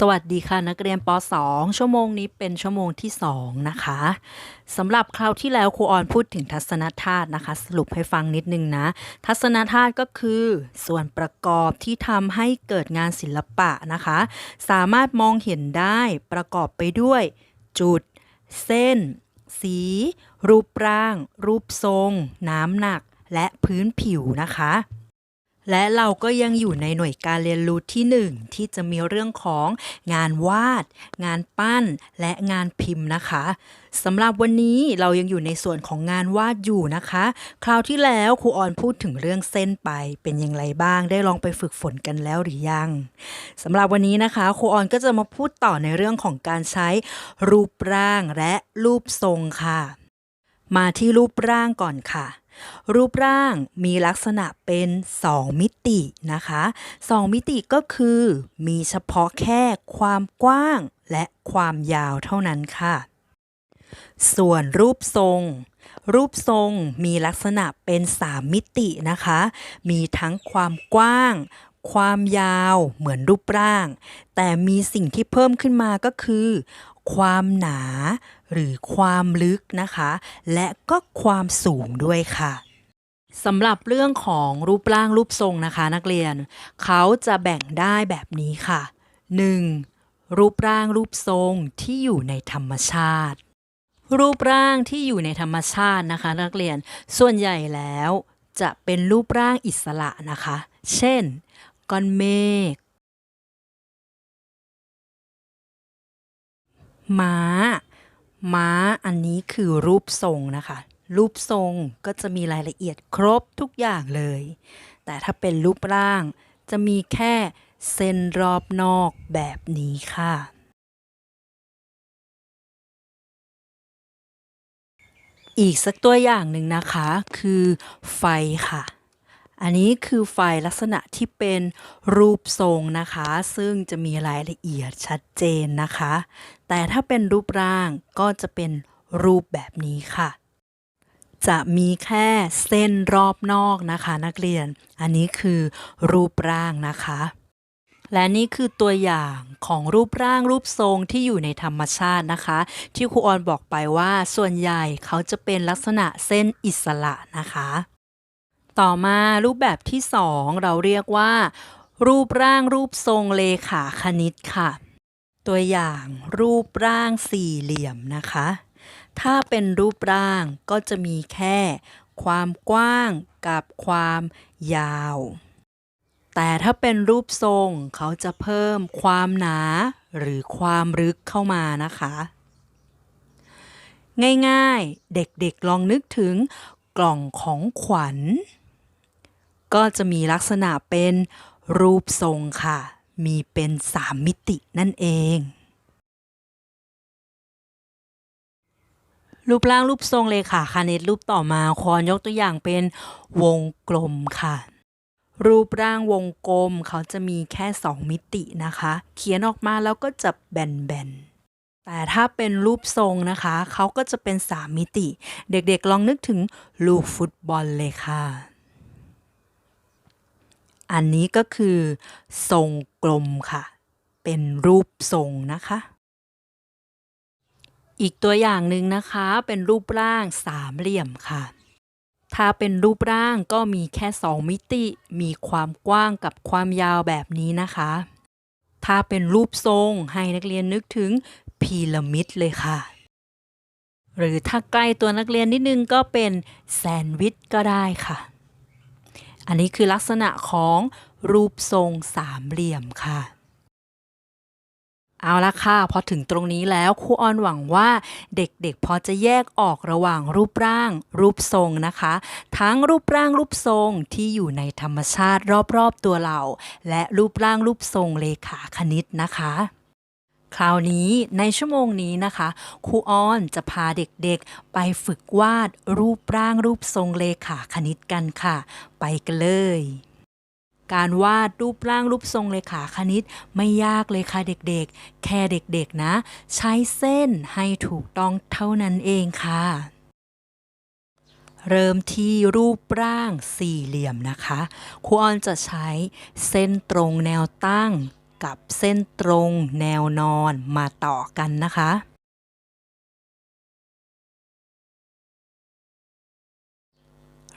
สวัสดีค่ะนักเรียนป .2 ชั่วโมงนี้เป็นชั่วโมงที่ 2 นะคะสำหรับคราวที่แล้วครูออนพูดถึงทัศนธาตุนะคะ สรุปให้ฟังนิดนึงนะ ทัศนธาตุก็คือส่วนประกอบที่ทำให้เกิดงานศิลปะนะคะ สามารถมองเห็นได้ประกอบไปด้วย จุด เส้น สี รูปร่าง รูปทรง น้ำหนัก และพื้นผิวนะคะ และเราก็ยังอยู่ในหน่วยการเรียนรู้ที่ 1 ที่จะมีเรื่องของงานวาด งานปั้น และงานพิมพ์นะคะสำหรับวันนี้เรายังอยู่ในส่วนของงานวาดอยู่นะคะ คราวที่แล้วครูออนพูดถึงเรื่องเส้นไปเป็นอย่างไรบ้าง ได้ลองไปฝึกฝนกันแล้วหรือยังสำหรับวันนี้นะคะครูออนก็จะมาพูดต่อในเรื่องของการใช้รูปร่างและรูปทรงค่ะ มาที่รูปร่างก่อนค่ะ รูปร่างมีลักษณะเป็น 2 มิตินะคะ 2 มิติก็คือมีเฉพาะแค่ความกว้างและความยาวเท่านั้นค่ะ ส่วนรูปทรง รูปทรงมีลักษณะเป็น 3 มิตินะคะ มีทั้งความกว้าง ความยาวเหมือนรูปร่าง แต่มีสิ่งที่เพิ่มขึ้นมาก็คือ ความหนา หรือความลึกนะคะ และก็ความสูงด้วยค่ะสำหรับเรื่องของรูปร่างรูปทรงนะคะ นักเรียน เขาจะแบ่งได้แบบนี้ค่ะ 1. รูปร่างรูปทรงที่อยู่ในธรรมชาติ รูปร่างที่อยู่ในธรรมชาตินะคะ นักเรียนส่วนใหญ่แล้วจะเป็นรูปร่างอิสระนะคะ เช่นก้อนเมฆม้า ม้าอันนี้คือรูปทรงนะคะ รูปทรงก็จะมีรายละเอียดครบทุกอย่างเลย แต่ถ้าเป็นรูปร่างจะมีแค่เส้นรอบนอกแบบนี้ค่ะ อีกสักตัวอย่างหนึ่งนะคะ คือไฟค่ะ อันนี้คือไฟลักษณะที่เป็นรูปทรงนะคะ ซึ่งจะมีรายละเอียดชัดเจนนะคะ แต่ถ้าเป็นรูปร่างก็จะเป็นรูปแบบนี้ค่ะ จะมีแค่เส้นรอบนอกนะคะ นักเรียน อันนี้คือรูปร่างนะคะ และนี่คือตัวอย่างของรูปร่างรูปทรงที่อยู่ในธรรมชาตินะคะ ที่ครูออนบอกไปว่าส่วนใหญ่เขาจะเป็นลักษณะเส้นอิสระนะคะ ต่อมารูปแบบที่ 2 เราเรียกว่า รูปร่างรูปทรงเลขาคณิตค่ะ ตัวอย่างรูปร่างสี่เหลี่ยมนะคะ ถ้าเป็นรูปร่างก็จะมีแค่ ความกว้างกับความยาว แต่ถ้าเป็นรูปทรงเขาจะเพิ่มความหนาหรือความลึกเข้ามานะคะ ง่ายๆ เด็กๆลองนึกถึงกล่องของขวัญ ก็จะมีลักษณะเป็นรูปทรงค่ะ มีเป็นสามมิตินั่นเอง รูปร่างรูปทรงเลขาคณิตรูปต่อมาคอนยกตัวอย่างเป็นวงกลมค่ะ รูปร่างวงกลมเขาจะมีแค่2มิตินะคะ เขียนออกมาแล้วก็จะแบนๆแต่ถ้าเป็นรูปทรงนะคะ เขาก็จะเป็น3มิติ เด็กๆลองนึกถึงลูกฟุตบอลเลยค่ะ อันนี้ก็คือทรงกลมค่ะ เป็นรูปทรงนะคะ อีกตัวอย่างหนึ่งนะคะเป็นรูปร่างสามเหลี่ยมค่ะ ถ้าเป็นรูปร่างก็มีแค่2มิติ มีความกว้างกับความยาวแบบนี้นะคะ ถ้าเป็นรูปทรงให้นักเรียนนึกถึงพีระมิดเลยค่ะ หรือถ้าใกล้ตัวนักเรียนนิดนึงก็เป็นแซนด์วิชก็ได้ค่ะ อันนี้คือลักษณะของรูปทรงสามเหลี่ยมค่ะ เอาละค่ะ พอถึงตรงนี้แล้วครูออนหวังว่าเด็กๆ พอจะแยกออกระหว่างรูปร่าง รูปทรงนะคะ ทั้งรูปร่างรูปทรงที่อยู่ในธรรมชาติรอบๆตัวเรา และรูปร่างรูปทรงเลขาคณิตนะคะ คราวนี้ในชั่วโมงนี้นะคะครูอ้อนจะพาเด็กๆ ไปฝึกวาดรูปร่างรูปทรงเลขาคณิตกันค่ะ ไปกันเลย การวาดรูปร่างรูปทรงเลขาคณิตไม่ยากเลยค่ะเด็กๆ แค่เด็กๆนะ ใช้เส้นให้ถูกต้องเท่านั้นเองค่ะเริ่มที่รูปร่างสี่เหลี่ยมนะคะครูออนจะใช้เส้นตรงแนวตั้ง กับเส้นตรงแนวนอนมาต่อกันนะคะ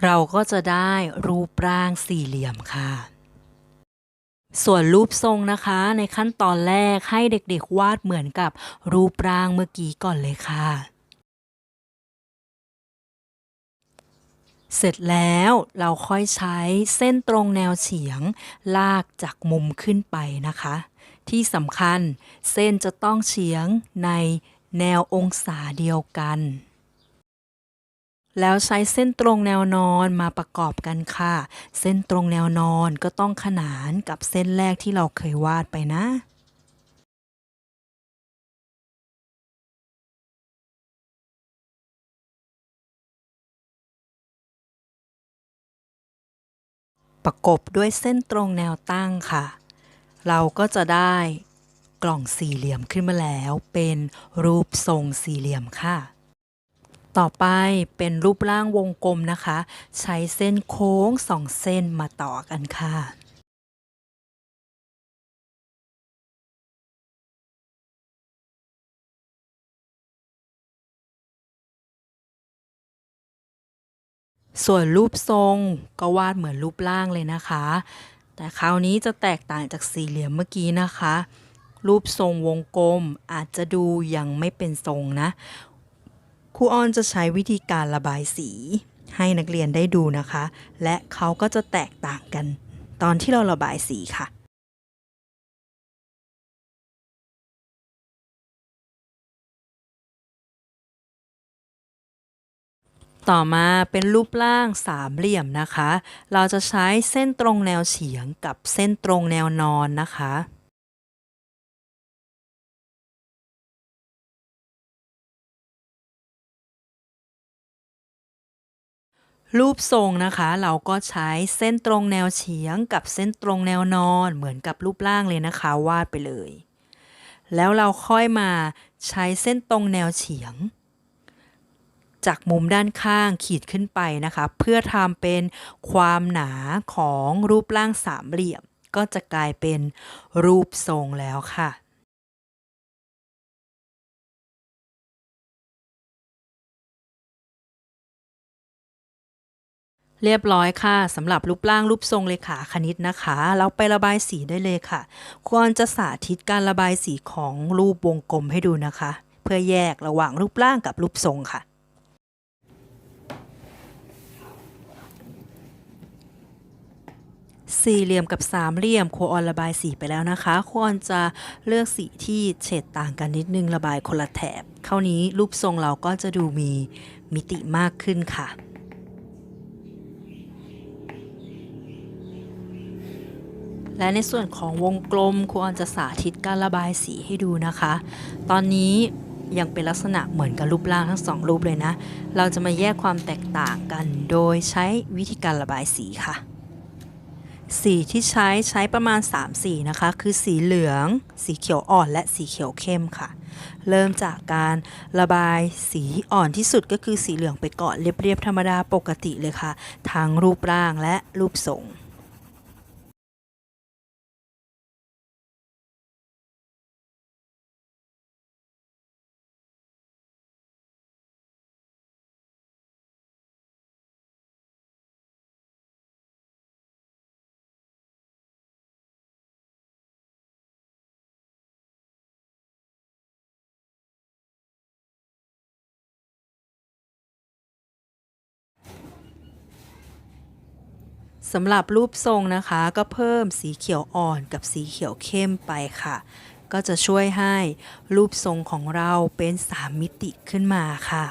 เราก็จะได้รูปร่างสี่เหลี่ยมค่ะ ส่วนรูปทรงนะคะในขั้นตอนแรกให้เด็กๆวาดเหมือนกับรูปร่างเมื่อกี้ก่อนเลยค่ะ เสร็จแล้วเราค่อยใช้เส้นตรงแนวเฉียง ลากจากมุมขึ้นไปนะคะ ที่สำคัญเส้นจะต้องเฉียงในแนวองศาเดียวกัน แล้วใช้เส้นตรงแนวนอนมาประกอบกันค่ะ เส้นตรงแนวนอนก็ต้องขนานกับเส้นแรกที่เราเคยวาดไปนะ ประกบด้วยเส้นตรงแนวตั้งค่ะ เราก็จะได้กล่องสี่เหลี่ยมขึ้นมาแล้วเป็นรูปทรงสี่เหลี่ยมค่ะ ต่อไปเป็นรูปร่างวงกลมนะคะ ใช้เส้นโค้งสองเส้นมาต่อกันค่ะ ส่วนรูปทรงก็วาดเหมือนรูปร่างเลยนะคะ แต่คราวนี้จะแตกต่างจากสี่เหลี่ยมเมื่อกี้นะคะ รูปทรงวงกลมอาจจะดูยังไม่เป็นทรงนะครูออนจะใช้วิธีการระบายสีให้นักเรียนได้ดูนะคะ และเขาก็จะแตกต่างกัน ตอนที่เราระบายสีค่ะ ต่อมาเป็นรูปร่างสามเหลี่ยมนะคะ เราจะใช้เส้นตรงแนวเฉียงกับเส้นตรงแนวนอนนะคะรูปทรงนะคะเราก็ใช้เส้นตรงแนวเฉียงกับเส้นตรงแนวนอนเหมือนกับรูปร่างเลยนะคะ วาดไปเลย แล้วเราค่อยมาใช้เส้นตรงแนวเฉียง จากมุมด้านข้างขีดขึ้นไปนะคะ เพื่อทำเป็นความหนาของรูปร่างสามเหลี่ยม ก็จะกลายเป็นรูปทรงแล้วค่ะเรียบร้อยค่ะสำหรับรูปร่างรูปทรงเลขาคณิตนะคะ เราไประบายสีได้เลยค่ะ ควรจะสาธิตการระบายสีของรูปวงกลมให้ดูนะคะ เพื่อแยกระหว่างรูปร่างกับรูปทรงค่ะ สี่เหลี่ยมกับสามเหลี่ยมครูออนระบายสีไปแล้วนะคะครูออนจะเลือกสีที่เฉดต่างกันนิดนึงระบายคนละแถบเท่านี้รูปทรงเราก็จะดูมีมิติมากขึ้นค่ะและในส่วนของวงกลมครูออนจะสาธิตการระบายสีให้ดูนะคะ ตอนนี้ยังเป็นลักษณะเหมือนกับรูปร่างทั้งสองรูปเลยนะ เราจะมาแยกความแตกต่างกันโดยใช้วิธีการระบายสีค่ะ สีที่ใช้ใช้ประมาณ 3 สีนะคะ คือสีเหลือง สีเขียวอ่อน และสีเขียวเข้มค่ะ เริ่มจากการระบายสีอ่อนที่สุดก็คือสีเหลืองไปก่อนเรียบๆธรรมดาปกติเลยค่ะ ทั้งรูปร่างและรูปทรง สำหรับรูปทรงนะคะก็เพิ่มสีเขียวอ่อนกับสีเขียวเข้มไปค่ะ ก็จะช่วยให้รูปทรงของเราเป็นสามมิติขึ้นมาค่ะ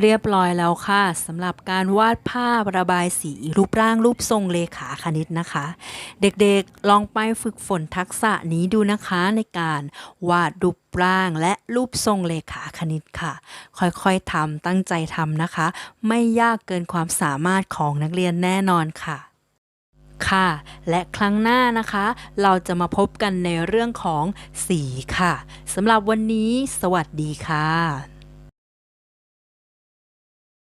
เรียบร้อยแล้วค่ะสำหรับการวาดภาพระบายสีรูปร่างรูปทรงเลขาคณิตนะคะ เด็กๆลองไปฝึกฝนทักษะนี้ดูนะคะในการวาดรูปร่างและรูปทรงเลขาคณิตค่ะ ค่อยๆทำตั้งใจทำนะคะ ไม่ยากเกินความสามารถของนักเรียนแน่นอนค่ะค่ะ และครั้งหน้านะคะ เราจะมาพบกันในเรื่องของสีค่ะสำหรับวันนี้ สวัสดีค่ะ